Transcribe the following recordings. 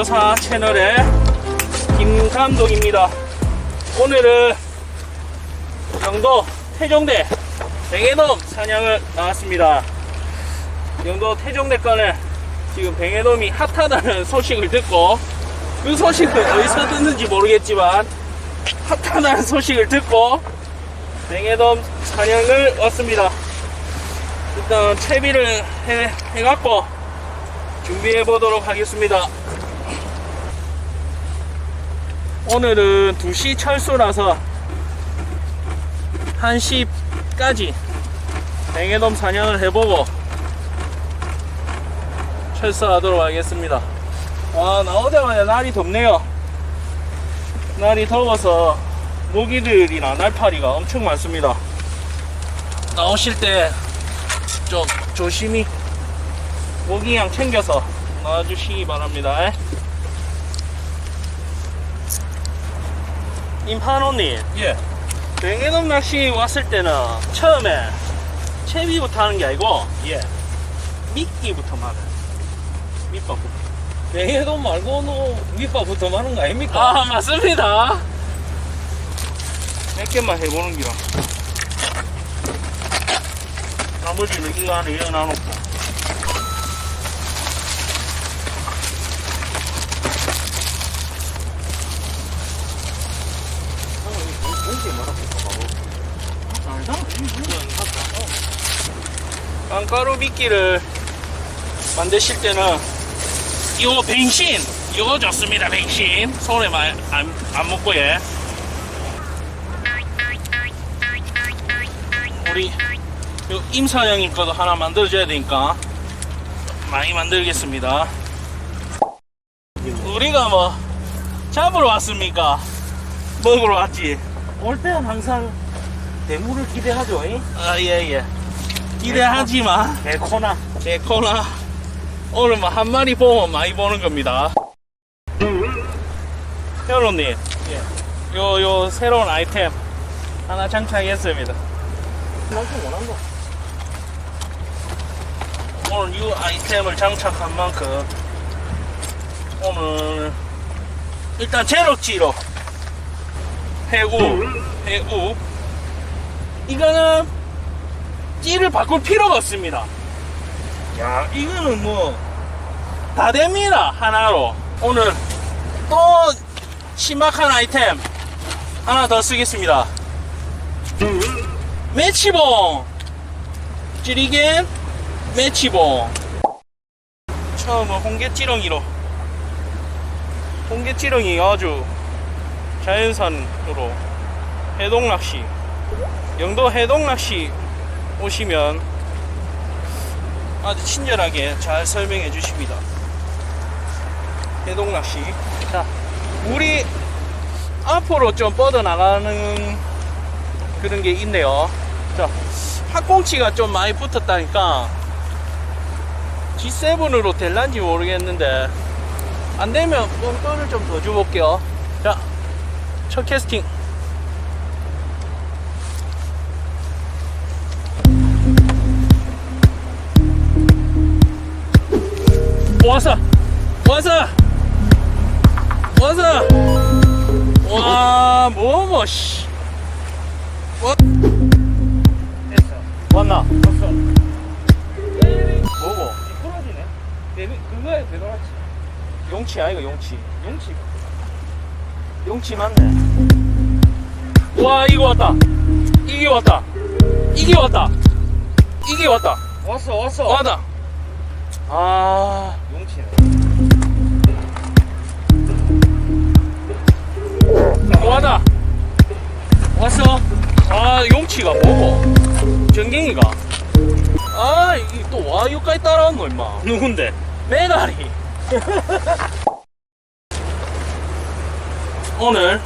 프로조사 채널의 김감독입니다. 오늘은 영도 태종대 뱅해돔 사냥을 나왔습니다. 영도 태종대 건에 지금 뱅해돔이 핫하다는 소식을 듣고 그 소식을 어디서 듣는지 모르겠지만 핫하다는 소식을 듣고 뱅해돔 사냥을 왔습니다. 일단 채비를 해, 해갖고 준비해 보도록 하겠습니다. 오늘은 2시 철수라서 1시까지 뱅에돔 사냥을 해보고 철수하도록 하겠습니다. 와 나오자마자 날이 덥네요. 날이 더워서 모기들이나 날파리가 엄청 많습니다. 나오실 때 좀 조심히 모기양 챙겨서 놔주시기 바랍니다. 임판호님, 예. 뱅에돔 낚시 왔을 때는 처음에 채비부터 하는 게 아니고 예. 미끼부터 막아요. 밑밥부터. 뱅에도 말고는 밑밥부터 마는 거 아닙니까? 아 맞습니다. 몇 개만 해보는 기라. 나머지는 이거 안에 이어놔놓고. 깡가루 미끼를 만드실 때는 이거 뱅신 이거 좋습니다 뱅신. 손에 안, 안 묻고 예. 우리 요 임사장님 거도 하나 만들어줘야 되니까 많이 만들겠습니다. 우리가 뭐 잡으러 왔습니까? 먹으러 왔지. 올 때는 항상 대물을 기대하죠. 잉? 아 예예 기대하지만 개코나. 제 코나 오늘 뭐 한 마리 보면 많이 보는 겁니다. 현호님, 예. 요, 요 새로운 아이템 하나 장착했습니다. 그만큼 원한 거. 오늘 이 아이템을 장착한 만큼 오늘 일단 제로치로 해우, 해우 이거는 찌를 바꿀 필요가 없습니다. 야, 이거는 뭐 다 됩니다 하나로 오늘 또 신박한 아이템 하나 더 쓰겠습니다. 매치봉 찌리겐 매치봉 처음은 홍게찌렁이로 홍게찌렁이 아주 자연산으로 해동낚시 영도 해동낚시 오시면 아주 친절하게 잘 설명해 주십니다 해동 낚시 자 물이 앞으로 좀 뻗어나가는 그런 게 있네요 자 학꽁치가 좀 많이 붙었다니까 G7으로 될란지 모르겠는데 안 되면 뽕돈을 좀 더 줘볼게요. 자, 첫 캐스팅. 왔어, 왔어, 왔어. 와, 뭐, 뭐, 씨. 됐어. 왔나? 됐어. 뭐고? 미끄러지네. 대비, 그거에 되돌았지. 용치 아이가 용치. 용치. 용치 맞네. 와 이거 왔다. 이게 왔다. 이게 왔다. 이게 왔다. 왔어, 왔어. 왔다. 아 용치네. 왔다. 왔어. 아 용치가 뭐고? 전갱이가. 아 이게 또와 여기까지 따라온 거 임마. 누군데? 메가리. 오늘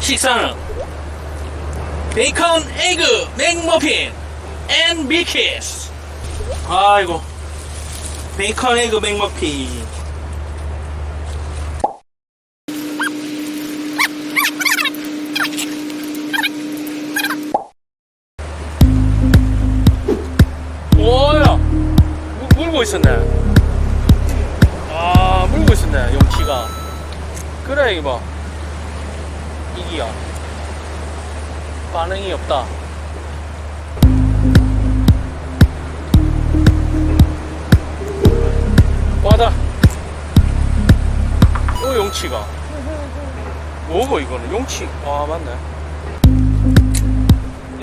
식사는 베이컨 에그 맥머핀 앤 밀키스. 아이고 베이컨 에그 맥머핀. 뭐야? 있었네. 아, 물고 있었네, 용치가. 그래, 이거 봐. 이기야. 반응이 없다. 와다. 또 용치가. 뭐고, 이거는? 용치. 아, 맞네.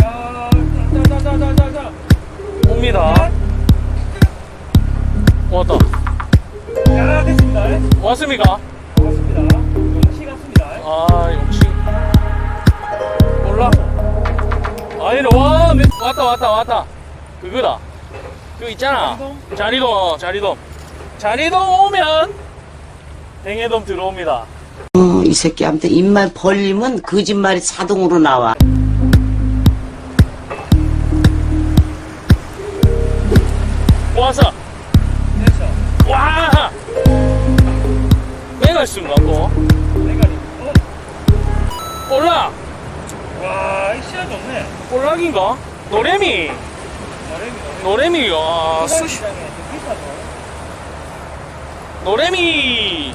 야, 자자자자자자. 옵니다. 왔다. 야, 됐습니다. 왔습니까? 반갑습니다. 용치 같습니다. 아, 역시. 몰라. 아니네, 와, 매- 왔다, 왔다, 왔다. 그거다. 그거 있잖아. 자리돔? 자리돔, 어, 자리돔 오면, 뱅에돔 들어옵니다. 어, 이 새끼한테 입만 벌리면 거짓말이 자동으로 나와. 와서, 됐어. 와! 내가 쓴 거고. 대가리. 어, 볼락! 와, 이 시야 좋네. 볼락인가? 노래미. 너무. 노래미, 와, 수시. 노래미.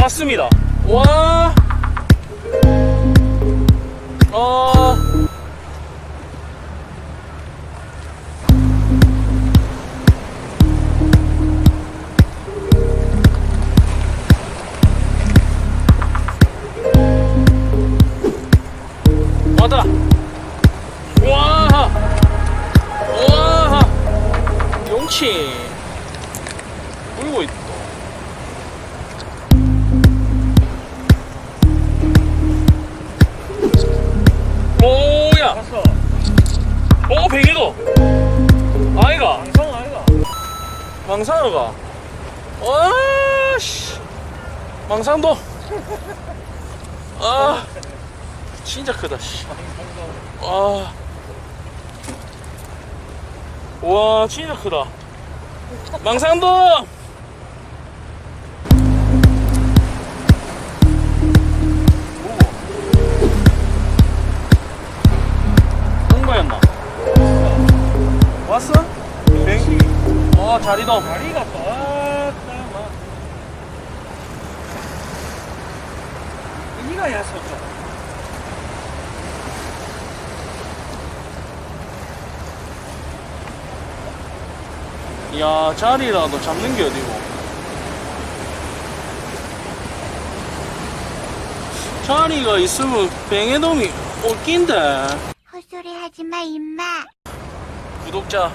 왔습니다. 와. 용치 물고 있다 오야 봤어. 오 베개도 아이가 방송 아이가. 망상어가 와씨 망상도 아 진짜 크다 씨. 아. 와, 진짜 크다. 망상도! 홍보였나? 왔어? 뱅? 어, 아, 딱, 막. 이가 야섰죠. 야, 자리라도 잡는 게 어디고. 자리가 있으면 뱅에돔이 올낀데. 헛소리 하지 마, 임마. 구독자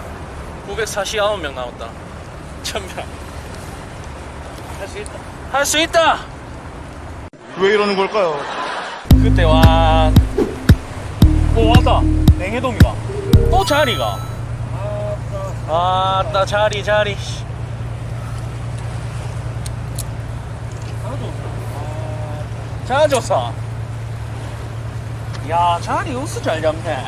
949명 나왔다. 1000명. 할 수 있다. 할 수 있다! 왜 이러는 걸까요? 그때 와. 오, 왔다. 뱅에돔이가. 또 자리가. 아, 딱. 아, 나 자리, 자리. 하나도 없다. 아. 야, 자리 우수 잘 잡네.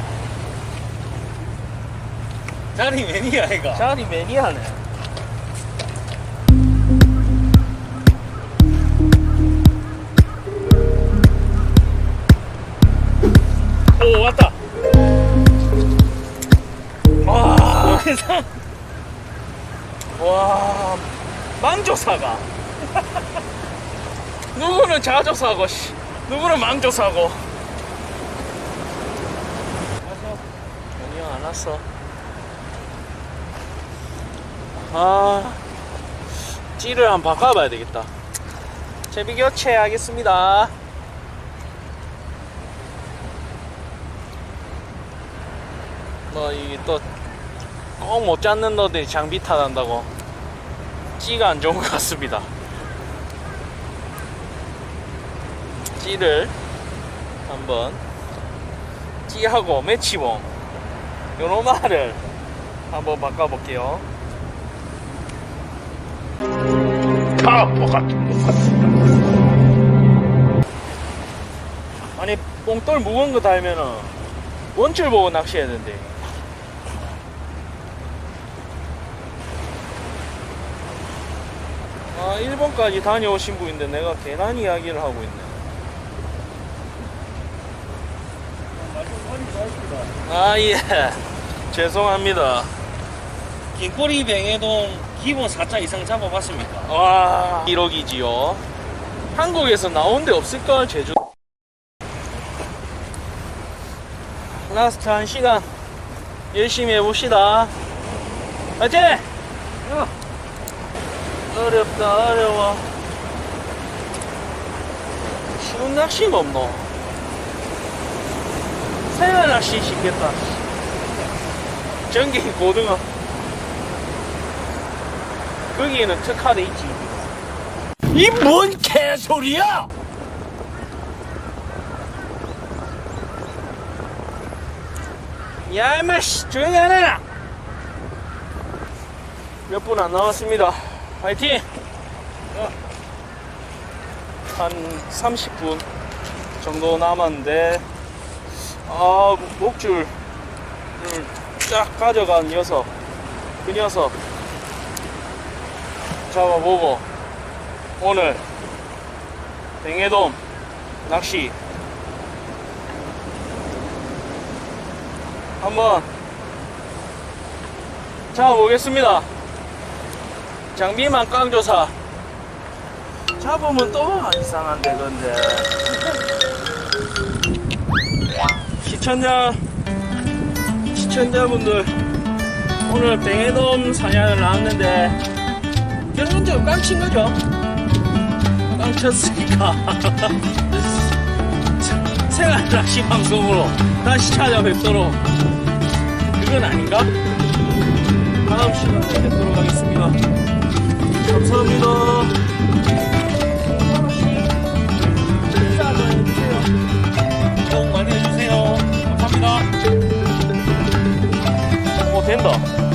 자리 매니아, 이가. 자리 매니아네. 오, 왔다. 와, 여기서. 와, 망조사가. 누구는 자조사고, 씨. 누구는 망조사고. 아니요, 안 왔어. 아, 찌를 한번 바꿔봐야 되겠다. 제비 교체 하겠습니다. 뭐, 이게 또, 꼭 못 잡는 너들이 장비 탓한다고. 찌가 안 좋은 것 같습니다. 찌를 한번 찌하고 매치봉 말을 한번 바꿔볼게요. 바보 같은 것 같습니다. 아니 뽕돌 무거운 거 달면은 원줄 보고 낚시해야 된대. 아 일본까지 다녀오신 분인데 내가 괜한 이야기를 하고 있네. 아, 예. 죄송합니다. 긴꼬리 뱅에동 기본 4자 이상 잡아봤습니까? 와, 1억이지요. 한국에서 나온 데 없을걸, 제주. 라스트 한 시간 열심히 해봅시다. 화이팅! 어렵다, 어려워. 쉬운 낚시가 없노. 생활 낚시 쉽겠다. 전기 고등어. 거기에는 특화돼 있지. 이 뭔 개소리야! 야, 씨, 조용히 안 해라! 몇 분 안 남았습니다. 화이팅! 어. 한 30분 정도 남았는데, 아, 목줄을 쫙 가져간 녀석, 그 녀석, 잡아보고, 오늘 뱅해돔 낚시 한번 잡아보겠습니다. 장비만 깡조사 잡으면 또 이상한데 근데 시청자 시청자분들 오늘 뱅해돔 사냥을 나왔는데 결론적으로 깡친 거죠? 깡쳤으니까 생활 낚시 방송으로 다시 찾아뵙도록 그건 아닌가? 다음 시간에 뵙도록 하겠습니다. 감사합니다. 꼭 많이 해주세요. 감사합니다. 오, 된다.